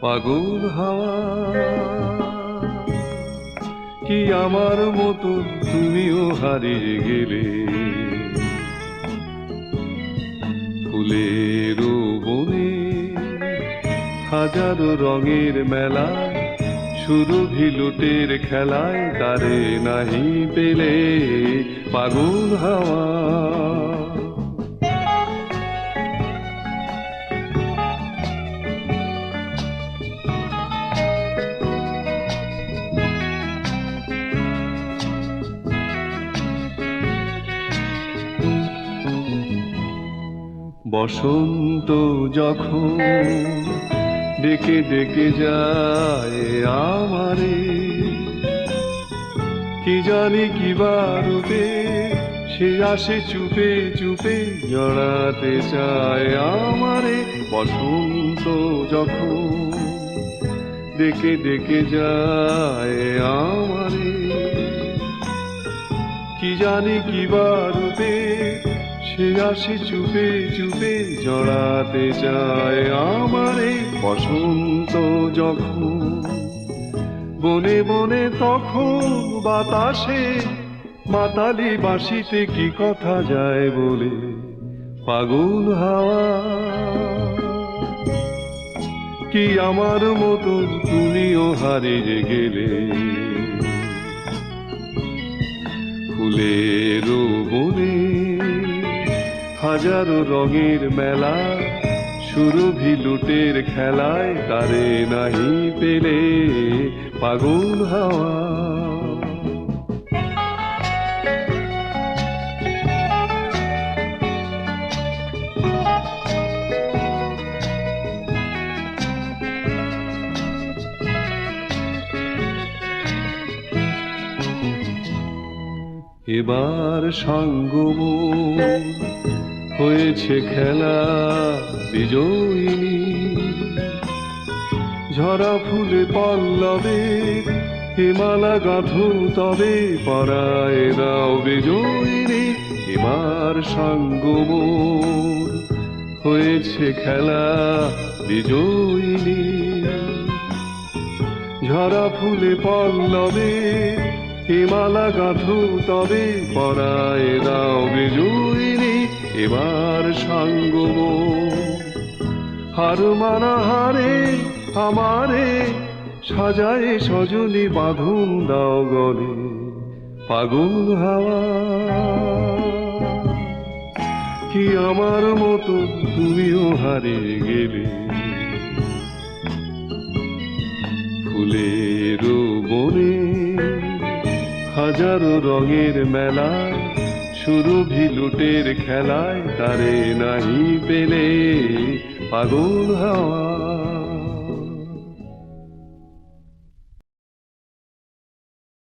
পাগল হাওয়া। কি আমার মতো তুমিও হারিয়ে গেলে? ফুলের বনে হাজারো রঙের মেলা শুরু ভিলুটের খেলায় তারে নাহি পেলে পাগল হাওয়া। বসন্ত যখন ডেকে ডেকে যায় আমারে, কি জানি কি বারুতে সে আসে চুপে চুপে জড়াতে চায় আমারে। বসন্ত যখন ডেকে ডেকে যায় আমারে, কি জানি কি বারুতে সে আসে চুপে চুপে জড়াতে চায় আমারে বসন্ত যখন। বনে বনে তখন বাতাসে মাতালি বাঁশিতে কি কথা যায় বলে পাগল হাওয়া। কি আমার মতো তুমিও হারিয়ে গেলে? বনে হাজারো রঙের মেলা সুরভি লুটের খেলায় তারে নাহি পেলে পাগল হাওয়া। এবার সঙ্গম হয়েছে খেলা বিজয়িনী। ঝরা ফুলে পল্লবে, হিমালা গাঁথু তবে পরায় দাও বিজয়িনী, এবার সঙ্গম হয়েছে খেলা বিজয়িনী। ঝরা ফুলে পল্লবে, হিমালা গাঁথু তবে পরায় দাও এবার সাঙ্গব হার মানা হারে আমারে সাজায় সজনী বাঁধুন দাও গলে পাগল হাওয়া। কি আমার মতো তুমিও হারিয়ে গেলে? ফুলের বনে হাজারো রঙের মেলা সুরভি লুটের খেলায় তারে নাহি পেলে পাগল হাওয়া।